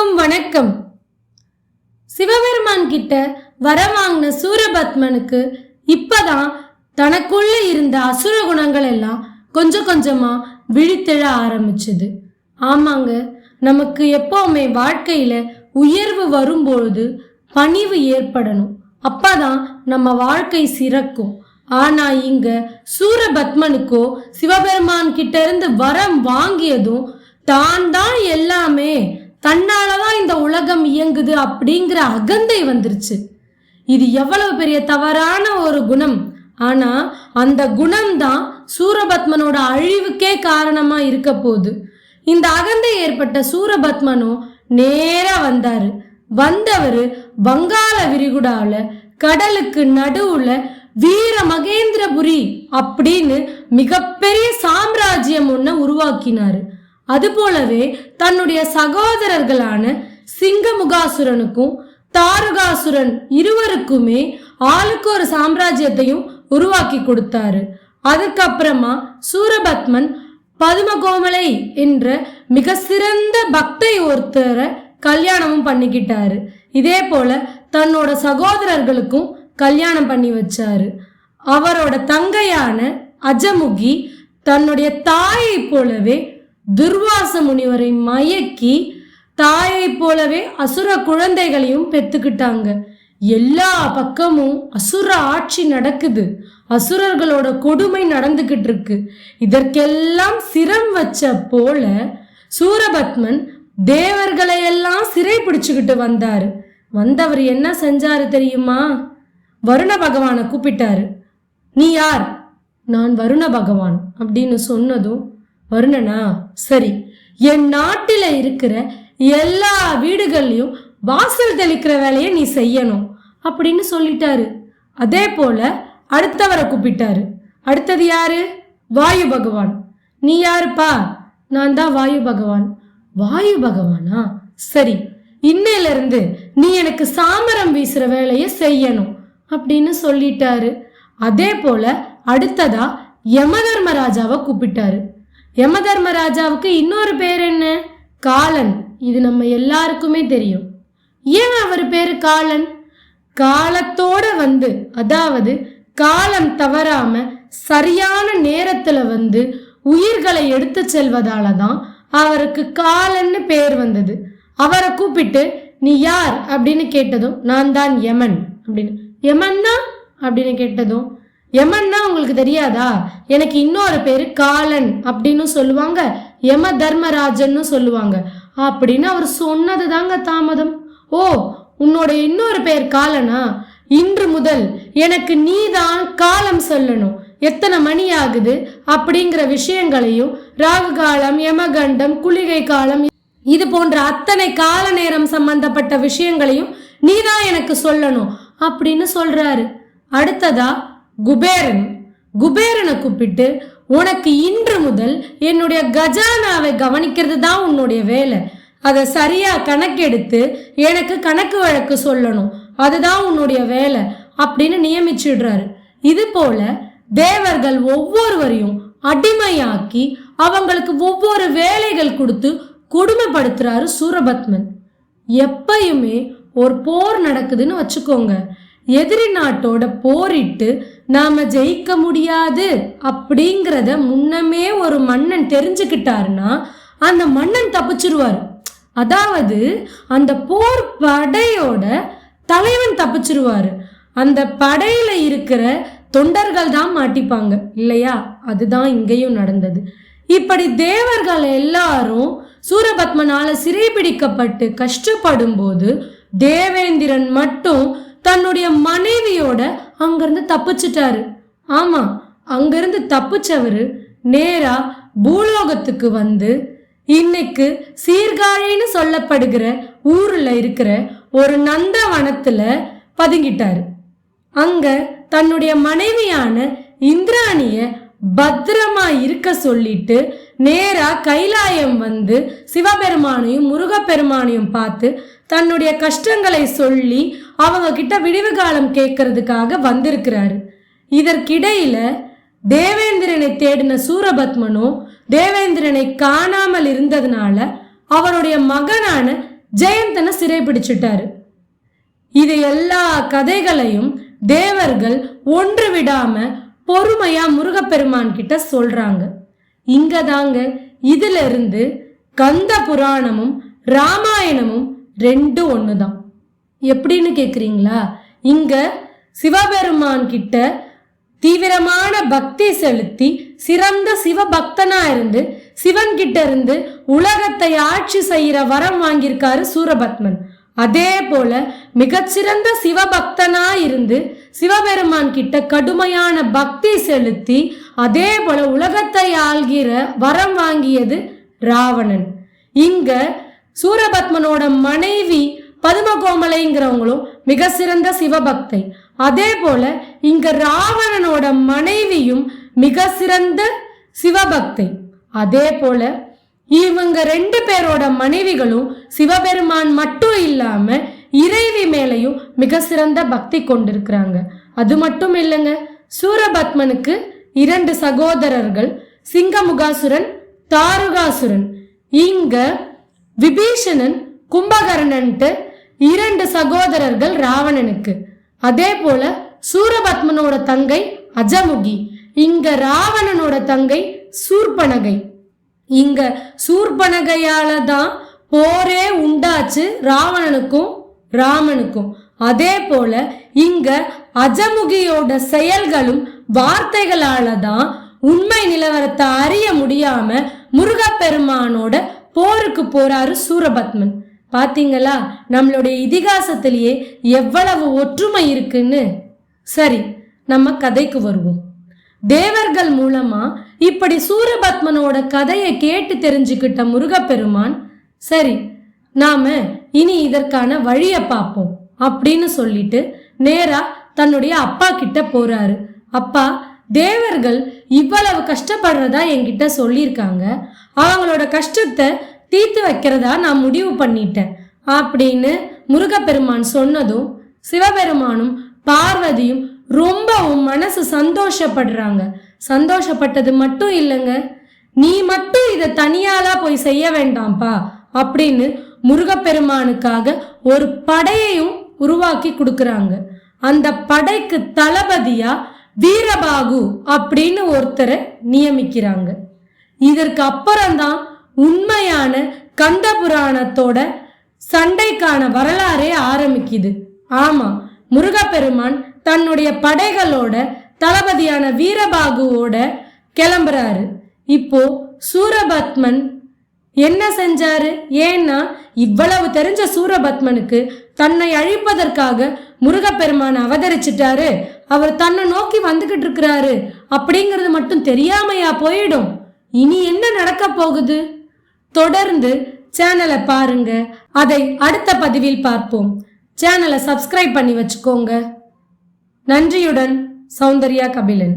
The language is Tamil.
எல்லாருக்கும் வணக்கம். சிவபெருமான் கிட்ட வர வாங்கின சூரபத்மனுக்கு இப்பதான் தனக்குள்ள இருந்த அசுர குணங்கள் எல்லாம் கொஞ்சம் கொஞ்சமா விழித்தெழ ஆரம்பிச்சது. ஆமாங்க நமக்கு எப்பவுமே வாழ்க்கையில உயர்வு வரும்பொழுது பணிவு ஏற்படணும். அப்பதான் நம்ம வாழ்க்கை சிறக்கும். ஆனா இங்க சூரபத்மனுக்கோ சிவபெருமான் கிட்ட இருந்து வரம் வாங்கியதும் தான் தான் எல்லாமே. தன்னாலதான் இந்த உலகம் இயங்குது அப்படிங்கிற அகந்தை வந்துருச்சு. இது எவ்வளவு பெரிய தவறான ஒரு குணம். ஆனா அந்த குணம்தான் சூரபத்மனோட அழிவுக்கே காரணமா இருக்க போகுது. இந்த அகந்தை ஏற்பட்ட சூரபத்மனும் நேரா வந்தாரு. வந்தவர் வங்காள விரிகுடால கடலுக்கு நடுவுல வீர மகேந்திரபுரி அப்படின்னு மிகப்பெரிய சாம்ராஜ்யம் ஒன்ன உருவாக்கினாரு. அது போலவே தன்னுடைய சகோதரர்களான சிங்கமுகாசுரனுக்கும் தாரகாசுரன் இருவருக்குமே ஆளுக்கு ஒரு சாம்ராஜ்யத்தையும் உருவாக்கி கொடுத்தாரு. அதுக்கப்புறமா சூரபத்மன் பதுமகோமலை என்ற மிக சிறந்த பக்தை ஒருத்தரை கல்யாணமும் பண்ணிக்கிட்டாரு. இதே போல தன்னோட சகோதரர்களுக்கும் கல்யாணம் பண்ணி வச்சாரு. அவரோட தங்கையான அஜமுகி தன்னுடைய தாயை போலவே துர்வாச முனிவரை மயக்கி தாயை போலவே அசுர குழந்தைகளையும் பெத்துக்கிட்டாங்க. எல்லா பக்கமும் அசுர ஆட்சி நடக்குது. அசுரர்களோட கொடுமை நடந்துகிட்டு இருக்கு இதற்கெல்லாம் சிரம் வச்ச போல சூரபத்மன் தேவர்களை எல்லாம் சிறை பிடிச்சுக்கிட்டு வந்தாரு. வந்தவர் என்ன செஞ்சாரு தெரியுமா? வருண பகவானை கூப்பிட்டாரு. நீ யார்? நான் வருண பகவான் அப்படின்னு சொன்னதும் வருணனா? சரி. என் நாட்டில் இருக்கிற எல்லா வீடுகள்லையும் வாசல் தெளிக்கிற வேலையை நீ செய்யணும் அப்படின்னு சொல்லிட்டாரு. அதே போல அடுத்தவரை கூப்பிட்டாரு. அடுத்தது யாரு? வாயு பகவான். நீ யாருப்பா? நான் தான் வாயு பகவான். வாயு பகவானா? சரி. இன்னையிலிருந்து நீ எனக்கு சாமரம் வீசுற வேலையை செய்யணும் அப்படின்னு சொல்லிட்டாரு. அதே போல அடுத்ததா யமதர்மராஜாவை கூப்பிட்டாரு. யமதர்மராஜாவுக்கு இன்னொரு பேர் என்ன? காலன். இது நம்ம எல்லாருக்குமே தெரியும். ஏன் அவர் பேரு காலன்? காலத்தோட வந்து அதாவது காலம் தவறாம சரியான நேரத்துல வந்து உயிர்களை எடுத்து செல்வதால தான் அவருக்கு காலன்னு பேர் வந்தது. அவரை கூப்பிட்டு நீ யார்? அப்படின்னு கேட்டதும் நான் தான் யமன். அப்படின்னு. யமன்னா? அப்படின்னு கேட்டதும் யமன்னா உங்களுக்கு தெரியாதா? எனக்கு இன்னொரு பேரு காலன் அப்படின்னு சொல்லுவாங்க. யம தர்மராஜன்னு சொல்லுவாங்க. அப்படின்னு அவர் சொன்னது தாங்க தாமதம். ஓ உன்னோட இன்னொரு பேர் காலனா? இன்று முதல் எனக்கு நீதான் காலம் சொல்லணும். எத்தனை மணி ஆகுது? அப்படிங்கிற விஷயங்களையும் ராகு காலம் யமகண்டம் குளிகை காலம் இது போன்ற அத்தனை கால நேரம் சம்பந்தப்பட்ட விஷயங்களையும் நீதான் எனக்கு சொல்லணும் அப்படின்னு சொல்றாரு. அடுத்ததா குபேரன் குபேரனை கூப்பிட்டு உனக்கு இன்று முதல் என்னுடைய கஜானாவை கவனிக்கிறது தான் உன்னுடைய வேலை. அதை சரியா கணக்கெடுத்து எனக்கு கணக்கு வழக்கு சொல்லணும். அதுதான் உன்னுடைய வேலை அப்படின்னு நியமிச்சிடுறாரு. இது போல தேவர்கள் ஒவ்வொருவரையும் அடிமையாக்கி அவங்களுக்கு ஒவ்வொரு வேலைகள் கொடுத்து கொடுமைப்படுத்துறாரு சூரபத்மன். எப்பயுமே ஒரு போர் நடக்குதுன்னு வச்சுக்கோங்க. எதிரி நாட்டோட போரிட்டு நாம ஜெயிக்க முடியாது அப்படிங்கிறத முன்னமே ஒரு மன்னன் தெரிஞ்சுக்கிட்டாருன்னா அந்த மன்னன் தப்பிச்சிருவார். அதாவது அந்த போர் படையோட தலைவன் தப்பிச்சிருவாரு. அந்த படையில இருக்கிற தொண்டர்கள் தான் மாட்டிப்பாங்க. இல்லையா? அதுதான் இங்கேயும் நடந்தது. இப்படி தேவர்கள் எல்லாரும் சூரபத்மனால சிறைபிடிக்கப்பட்டு கஷ்டப்படும் போது தேவேந்திரன் மட்டும் தன்னுடைய மனைவியோட அங்கிருந்து தப்பிச்சிட்டாரு. ஆமா அங்கிருந்து தப்பிச்சவர் நேரா பூலோகத்துக்கு வந்து இன்னைக்கு சீர்காழின்னு சொல்லப்படுகிற ஊர்ல இருக்கிற ஒரு நந்தவனத்துல பதுங்கிட்டாரு. அங்க தன்னுடைய மனைவியான இந்திராணிய பத்திரமா இருக்க சொல்லிட்டு நேரா கைலாயம் வந்து சிவபெருமானையும் முருகப்பெருமானையும் பார்த்து தன்னுடைய கஷ்டங்களை சொல்லி அவங்க கிட்ட விடிவு காலம் கேட்கறதுக்காக வந்திருக்கிறாரு. இதற்கிடையில தேவேந்திரனை தேடின சூரபத்மனும் தேவேந்திரனை காணாமல் இருந்ததுனால அவருடைய மகனான ஜெயந்தனை சிறைபிடிச்சிட்டாரு. இது எல்லா கதைகளையும் தேவர்கள் ஒன்று விடாம பொறுமையா முருகப்பெருமான் கிட்ட சொல்றாங்க. இங்க தாங்க இதுல இருந்து கந்த புராணமும் ராமாயணமும் ரெண்டும் ஒண்ணுதான். எப்படின்னு கேக்குறீங்களா? இங்க சிவபெருமான் கிட்ட தீவிரமான பக்தி செலுத்தி சிறந்த சிவபக்தனா இருந்து சிவன் கிட்ட இருந்து உலகத்தை ஆட்சி செய்யற வரம் வாங்கியிருக்காரு சூரபத்மன். அதே போல மிகச்சிறந்த சிவபக்தனா இருந்து சிவபெருமான் கிட்ட கடுமையான பக்தி செலுத்தி அதே போல உலகத்தை ஆள்கிற வரம் வாங்கியது ராவணன். இங்க சூரபத்மனோட மனைவி பதுமகோமலைங்கிறவங்களும் மிக சிறந்த சிவபக்தை. அதே போல இங்க ராவணனோட மனைவியும் மிக சிறந்த சிவபக்தை. அதே போல இவங்க ரெண்டு பேரோட மனைவிகளும் சிவபெருமான் மட்டும் இல்லாம இறைவி மேலையும் மிக சிறந்த பக்தி கொண்டிருக்கிறாங்க. அது மட்டும் இல்லைங்க சூரபத்மனுக்கு இரண்டு சகோதரர்கள் சிங்கமுகாசுரன் தாருகாசுரன். இங்க விபீஷணன் கும்பகர்ணன்ட்டு இரண்டு சகோதரர்கள் ராவணனுக்கு. அதே போல சூரபத்மனோட தங்கை அஜமுகி. இங்க ராவணனோட தங்கை சூர்பனகை. இங்க சூர்பனகையால தான் போரே உண்டாச்சு ராவணனுக்கும் ராமனுக்கும். அதே போல இங்க அஜமுகியோட செயல்களும் வார்த்தைகளால தான் உண்மை நிலவரத்தை அறிய முடியாம முருகப்பெருமானோட போருக்கு போறாரு சூரபத்மன். பாத்தீங்களா? நம்மளுடைய இதிகாசத்திலேயே எவ்வளவு ஒற்றுமை இருக்குன்னு? சரி நம்ம கதைக்கு வருவோம். தேவர்கள் மூலமா இப்படி சூரபத்மனோட கதையை கேட்டு தெரிஞ்சுக்கிட்ட முருகப்பெருமான் சரி நாம இனி இதற்கான வழியை பார்ப்போம் அப்படின்னு சொல்லிட்டு நேரா தன்னுடைய அப்பா கிட்ட போறாரு. அப்பா தேவர்கள் இவ்வளவு கஷ்டப்படுறதா என்கிட்ட சொல்லியிருக்காங்க. அவங்களோட கஷ்டத்தை தீர்த்து வைக்கிறதா நான் முடிவு பண்ணிட்டேன். அப்படின்னு முருகப்பெருமான் சொன்னதும் சிவபெருமானும் பார்வதியும் ரொம்பவும் மனசு சந்தோஷப்படுறாங்க. சந்தோஷப்பட்டது மட்டும் இல்லைங்க. நீ மட்டும் இதை தனியாலா போய் செய்ய வேண்டாம்ப்பா அப்படின்னு முருகப்பெருமானுக்காக ஒரு படையையும் உருவாக்கி கொடுக்குறாங்க. அந்த படைக்கு தளபதியா வீரபாகு அப்படின்னு ஒருத்தரை நியமிக்கிறாங்க. இதற்கு அப்புறம்தான் உண்மையான கந்த புராணத்தோட சண்டைக்கான வரலாறே ஆரம்பிக்குது. ஆமா முருகப்பெருமான் தன்னுடைய படைகளோட தளபதியான வீரபாகுவோட கிளம்புறாரு. இப்போ சூரபத்மன் என்ன செஞ்சாரு? ஏன்னா இவ்வளவு தெரிஞ்ச சூரபத்மனுக்கு தன்னை அழிப்பதற்காக முருகப்பெருமான் அவதரிச்சிட்டாரு. அவர் தன்னை நோக்கி வந்துகிட்டு இருக்கிறாரு. அப்படிங்கிறது மட்டும் தெரியாமையா போயிடும். இனி என்ன நடக்க போகுது? தொடர்ந்து சேனலை பாருங்க. அதை அடுத்த பதிவில் பார்ப்போம். சேனலை சப்ஸ்கிரைப் பண்ணி வச்சுக்கோங்க. நன்றியுடன் சௌந்தர்யா கபிலன்.